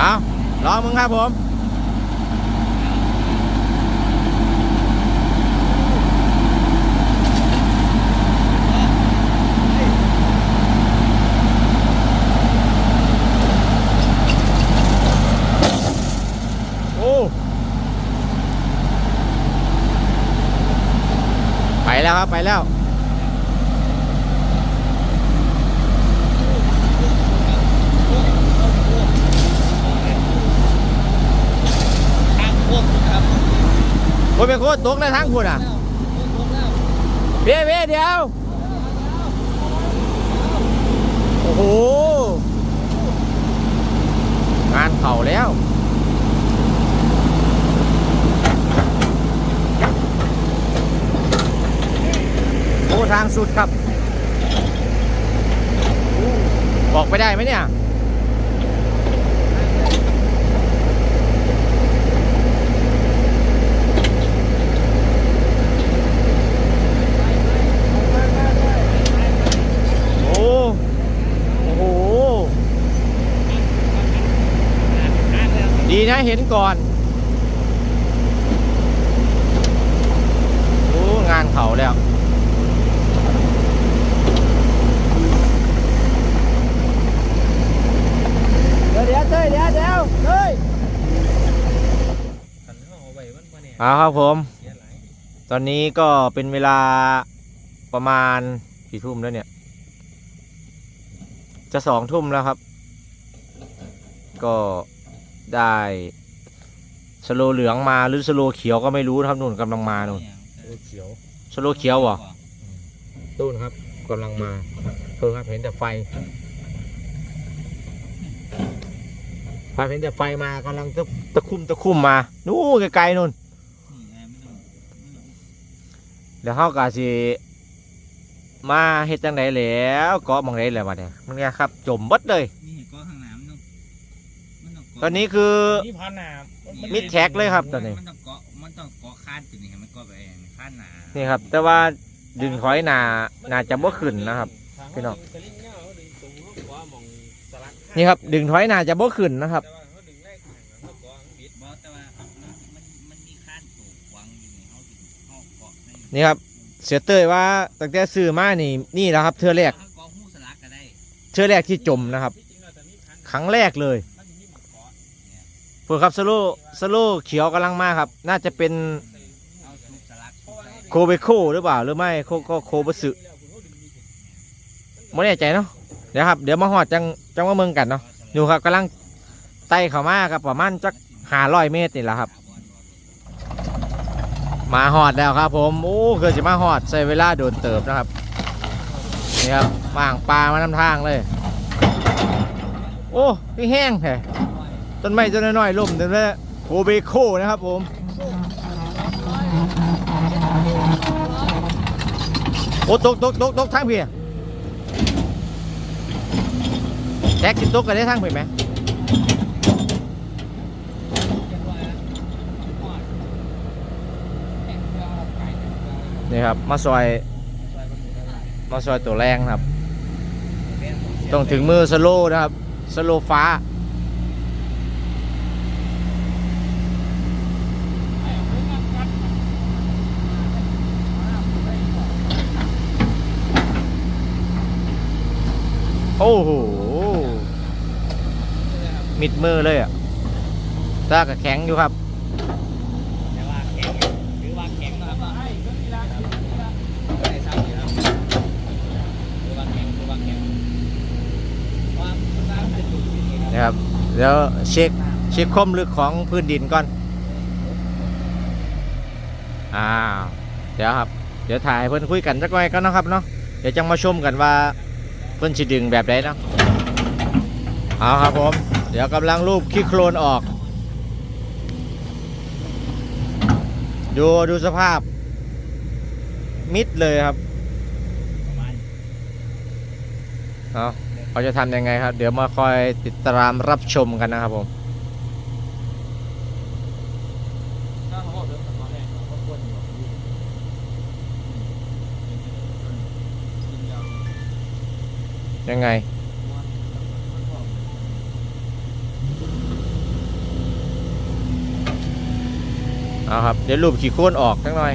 เอาลองมึงครับผม โอ้ ไปแล้วครับ ไปแล้ว ทางพวกครับ เป็นโคตรตกในทางคุณอะเบี้ยเบี้ยเดียว โอ้โห งานเข่าแล้วโอ้ทางสุดครับ บอกไปได้ไหมเนี่ย โอ้โอ้โห ดีนะเห็นก่อนโอ้งานเขาแล้วเดี๋ยวเดี๋ยวเต้ยเดี๋ยวเดี๋ยวเต้ยขันเขาเอาไว้มันมาเนี่ยเอาครับผมเสียหลายตอนนี้ก็เป็นเวลาประมาณกี่ทุ่มแล้วเนี่ย จะสองทุ่มแล้วครับ ก็ได้สโลเหลืองมาหรือสโลเขียวก็ไม่รู้นะครับนู่นกำลังมานู่นเขียวสโลเขียวเหรอตู้นครับกำลังมาเพิ่งครับเห็นแต่ไฟไฟเห็นแต่ไฟมากำลังตะตะคุ่มตะคุ่มมานู่นไกลๆนู่นนี่ไงไม่ต้องแล้วเขาก็สิ มาเฮ็ดจังไดแล้วเกาะหมองไดแล้วมาเนี่ยมันเนี่ยครับ จมเบดเลย นี่เก็ข้างหน้ามันต้องมันต้องเกาะตอนนี้คือ นี่พันหนามิดแท็กเลยครับตอนนี้ มันต้องเกาะมันต้องเกาะคานตัวนี้ครับมันเกาะไปเองคานหนานี่ครับ แต่ว่าดึงถอยหนาน่าจะบ่ขึ้นนะครับ พี่น้อง นี่ครับ ดึงถอยหนาจะบ่ขึ้นนะครับบอแต่ว่ามันมันมันมีคานตัวขวางอยู่นี่เขาถึงเขาเกาะให้นี่ครับ เสียเต้ยว่าตั้งแต่ซื้อมานี่นี่แหล้วครับเทือแรกเขาเกาะหูสลักก็ได้เทือแรกที่จมนะครับครั้งแรกเลยเพื่อครับสโลสโลเขียวกำลังมาครับ น่าจะเป็นเอาสูบสลักสูบไปโคเบโคหรือเปล่าหรือไม่โคก็โคบสึไม่แน่ใจเนาะเดี๋ยวครับเดี๋ยวมาหอดจังจังว่าเมืองกันเนาะอยู่ครับกำลังไต่เข้ามาครับประมาณจักหาร้อยเมตรนี่แหละครับ มาหอดแล้วครับผมโอ้เกิดจะมาหอดใช้เวลาโดนเติบนะครับนี่ครับว่างปลามาน้ำทางเลย โอ้พี่แห้งแท้ต้นไม้ต้นน้อยๆล่มเต็มเลยโคเบโคนะครับผมโอ้ตกตกตกตกทางพี่แจ็คกินตกกันได้ทางพี่ไหม นี่ครับมาซอยมาซอยตัวแรงครับ ต้องถึงมือสโลนะครับ สโลฟ้าโอ้โห มิดมือเลยอะตากับแข็งอยู่ครับ แต่ว่าแข็งอยู่หรือว่าแข็งนะครับได้ซ้ำอยู่ครับหรือว่าแข็งหรือว่าแข็งว่าน้ำจะดูดที่ นี่ครับนะครับเดี๋ยวเช็คเช็คความลึกของพื้นดินก่อนอ้าวเดี๋ยวครับเดี๋ยวถ่ายเพื่อนคุยกันสักหน่อยก็นาะครับเนาะเดี๋ยวจังมาชมกันว่าเพื่อนสิดึงแบบไหนเนาะเอาครับผม เดี๋ยวกำลังรูปขี้โคลนออก ดูดูสภาพ มิดเลยครับเอา เขาจะทำยังไงครับ เดี๋ยวมาคอยติดตามรับชมกันนะครับผมยังไง เอาครับ เดี๋ยวลูบขี้โค้นออกทั้งหน่อย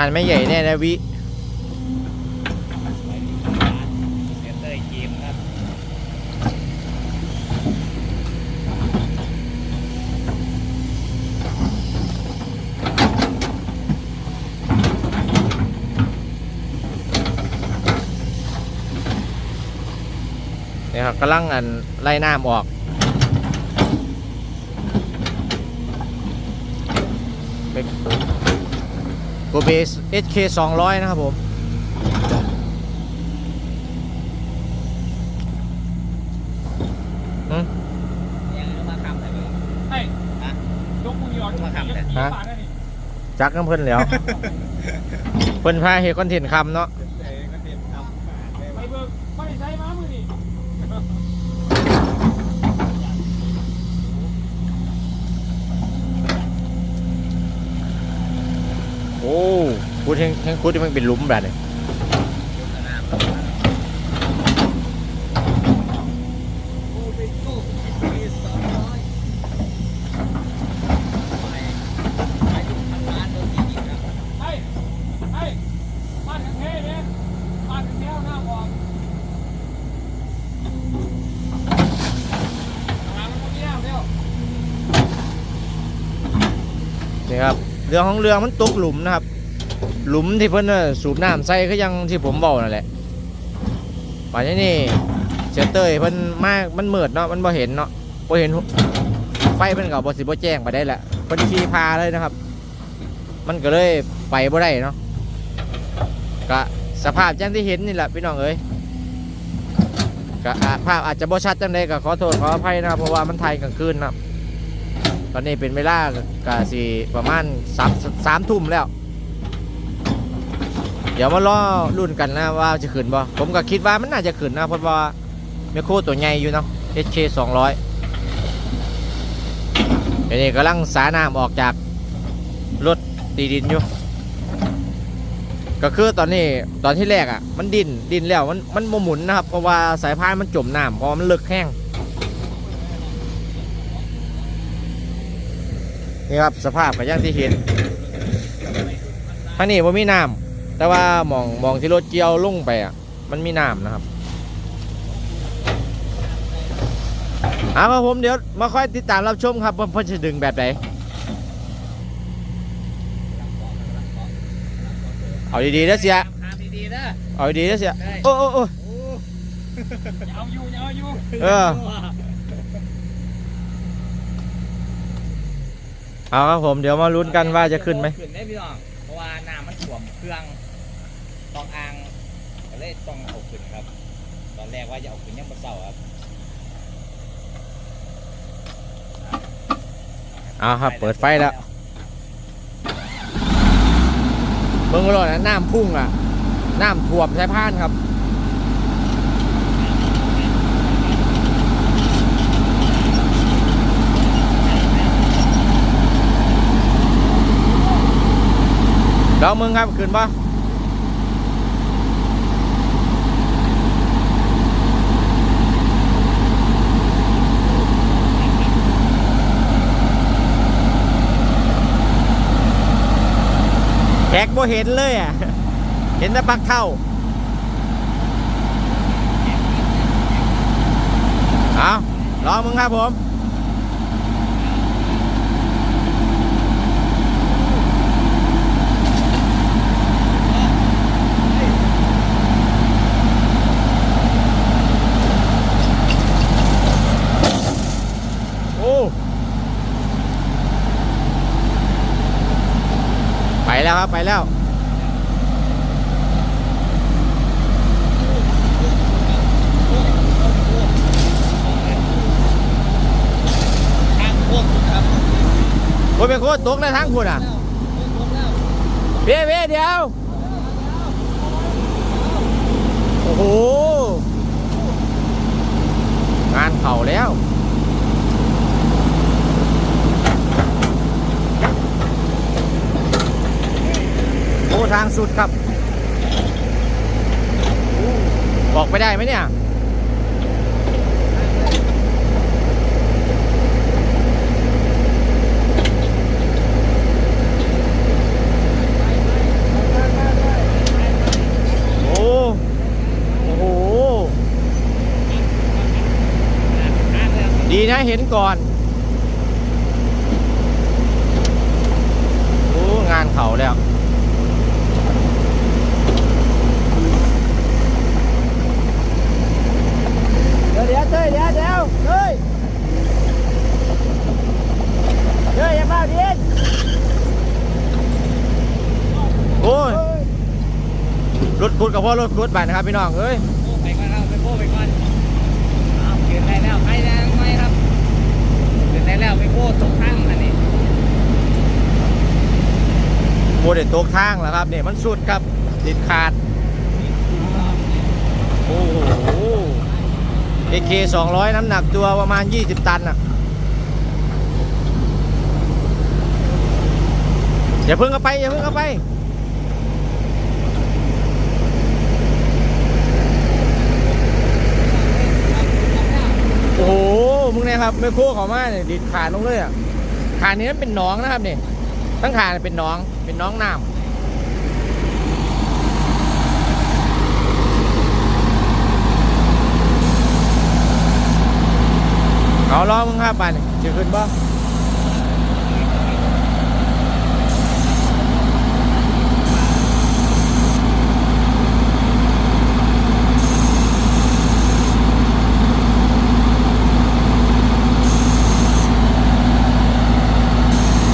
งานไม่ใหญ่แน่นะวิไว้ที่ร้านเซนเตอร์เกมครับนี่ครับกำลังอันไล่น้ำออก โกเบส HK 200นะครับผมอืมยังมาคำอะไรบ้างไอ้ฮะยกมือหยอดมาทำแต่ยี่สิบบาทได้นี่จักน้ำเพิ่นแล้ว เพิ่นพาเฮดคอนเทนต์คำเนาะ ไปเบิกไม่ได้ใช้มามือนี่ โอ้พูดแห่งแห่งพูดที่มันเป็นลุมแบบนี้โอ้เป็นตู้ปีสองร้อยไปไปดูทางร้านโดนยิงครับ เรือของเรือมันตกหลุมนะครับ หลุมที่เพิ่นน่ะสูบน้ำใส่ก็ยังที่ผมบอกนั่นแหละป่านนี้นี่เสียเต้ยเพิ่นมากมันมืดเนาะมันบ่เห็นเนาะบ่เห็นไฟเพิ่นก็บ่สิบ่แจ้งไปได้แหละเพิ่นขี่พาเลยนะครับ มันก็เลยไปบ่ได้เนาะก็สภาพอย่างที่เห็นนี่แหละพี่น้องเอ้ยก็ภาพอาจจะบ่ชัดจังไดก็ขอโทษขออภัยนะครับเพราะว่ามันถ่ายกลางคืนนะครับ ตอนนี้เป็นเวลากะสิประมาณสามสามทุ่มแล้ว เดี๋ยวมารอรุ่นกันนะว่าจะขึ้นบ่ผมก็คิดว่ามันน่าจะขึ้นนะเพราะว่าเมโครตัวใหญ่อยู่เนาะ HK 200เดี๋ยวนี้กำลังสาน้ำออกจากรถตีดินอยู่ก็คือตอนนี้ตอนที่แรกอะมันดินดินแล้วมันมันบ่หมุนนะครับเพราะว่าสายพานมันจมน้ำเพราะมันลึกแห้ง นี่ครับสภาพก็อย่างที่เห็นทางนี้ว่ามีน้ำแต่ว่าหมองหมองที่รถเกี่ยวลงไปอะมันมีน้ำนะครับเอาครับผมเดี๋ยวมาค่อยติดตามรับชมครับว่าเพ่นจะดึงแบบไหนเอาดีๆนะเสียทำดีๆนะเอาดีๆนะเสียโอ้โอ้โอ้โอ้อย่าเอาอยู่อย่าเอาอยู่เออ เอาครับผมเดี๋ยวมาลุ้นกันว่าจะขึ้นไหมขึ้นได้พี่น้องเพราะว่าน้ำมันท่วมเครื่องต้องอ่างก็เลยต้องเอาขึ้นครับ ตอนแรกว่าจะเอาขึ้นยังบ่เศร้าครับเอาครับ เปิดไฟแล้วเบิ่งรถนะน้ำพุ่งอะ น้ำท่วมสายพานครับ ลองมึงครับขึ้นปะแขกบ่เห็นเลยอะ เห็นแต่ปักเท่าเอาลองมึงครับผม แล้วครับ ไปแล้วทางโคตรครับโอ้ยเป็นโคตรตกในทางคุณอะเบี้ยเบี้ยเดียว โอ้โห งานเข่าแล้วุดครับออกไปได้ไหมเนี่ยดีนะเห็นก่อน โอ้ งานเขาแล้ว เดี๋ยวเดี๋ยวเต้ยเดี๋ยวเดี๋ยวเต้ยเต้ยอย่ามาเย็นโอ้ยรถกุดกับพ่อรถกุดไปนะครับพี่น้องเอ้ยโอ้ไปก่อนครับไปโบ้ไปก่อนเอาเกินได้แล้วไปแล้วไหมครับเกินได้แล้วไปโบ้ตกข้างอันนี้โมเดลตกทางแล้วครับเนี่ยมันสุดครับติดขาดโอ้โห AK 200 น้ำหนักตัวประมาณ 20 ตันอะอย่าเพิ่งเอาไป อย่าเพิ่งเอาไป โอ้โหมึงเนี่ยครับไม่โค้เขามาเนี่ยดิดขาดลงเลยอะขานี้มันเป็นหนองนะครับเนี่ยทั้งขาเนี่ยเป็นหนองเป็นหนองน้ำ เอาล้อมึงครับบันจะขึ้นบ่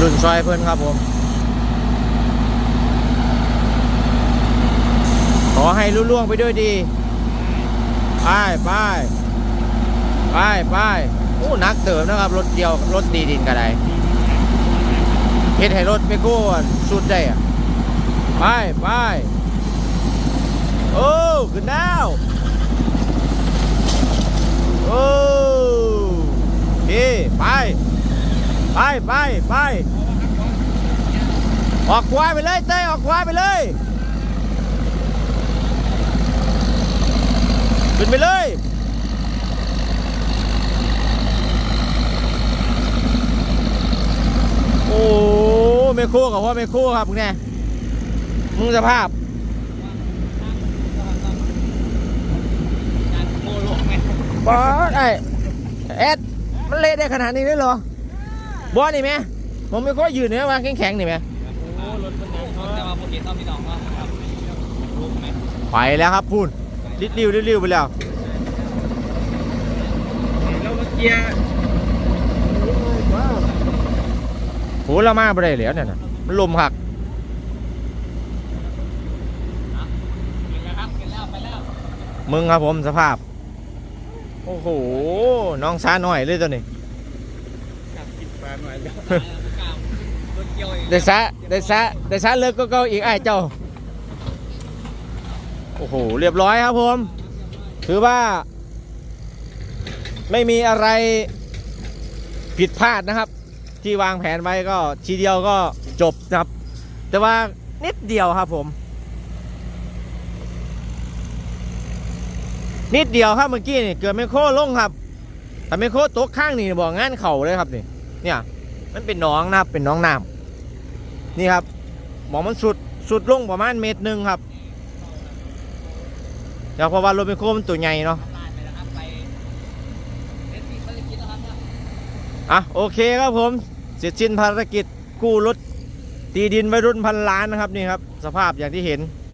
รุ่นซอยเพื่อนครับผม ขอให้รุ่ล่วงไปด้วยดี ไปไปไปไป โอ้นักเติมนะครับ รถเกี่ยวรถดีดินก็ได้เฮ็ดให้รถไปโก้อะสุดได้อะไปไปโอ้ขึ้นดาวโอ้โอเคไปไปไปไปออกขวาไปเลยเต้ยออกขวาไปเลยขึ้นไปเลย โอ้ไม่คู่กับพ่อไม่คู่ครับมึงเนี่ยมึงสภาพการโบ้โลไอสไอ้เอ็ดมันเละได้ขนาดนี้เลยเหรอบอสนี่ไหมผมไม่ค่อยยืนเนื้อมาแข็งๆนี่ไหมโอ้รถมันยังแต่ว่าพวกเห็นต้องพี่น้องว่าลูกไหมไปแล้วครับพูนริดริ้วริดริ้วไปแล้วแล้วเมื่อกี้ โหเรามาบ่ได้เหลียวเนี่ยนะมันลมหักกินแล้วครับกินแล้วไปแล้วมึงครับผมสภาพ โอ้โห น้องช้าหน่อยเลยตัวนี้าหน่อยแล้วกลับรถเกี่ยวอีกได้ซะได้ซะได้ซะเลิกก็เก้าอีกไอ้เจ้า โอ้โห เรียบร้อยครับผม ถือว่า ไม่มีอะไรผิดพลาดนะครับ ที่วางแผนไว้ก็ทีเดียวก็จบนะครับ แต่ว่านิดเดียวครับผม นิดเดียวครับเมื่อกี้นี่เกิดไมโครลงครับแต่ไมโครตกข้างนี่บอกงานเข่าเลยครับนี่ เนี่ย มันเป็นหน้องนะครับเป็นหน้องน้ำนี่ครับหมองมันสุดสุดลงประมาณเมตรหนึ่งครับเดี๋ยวเพราะว่ารถไมโครมันตัวใหญ่เนาะ ลาดไปแล้วครับไปเล่นที่ภารกิจแล้วครับเนี่ย อะโอเคครับผมเสร็จสิ้นภารกิจกู้รถตีดินวัยรุ่นพันล้านนะครับนี่ครับ สภาพอย่างที่เห็น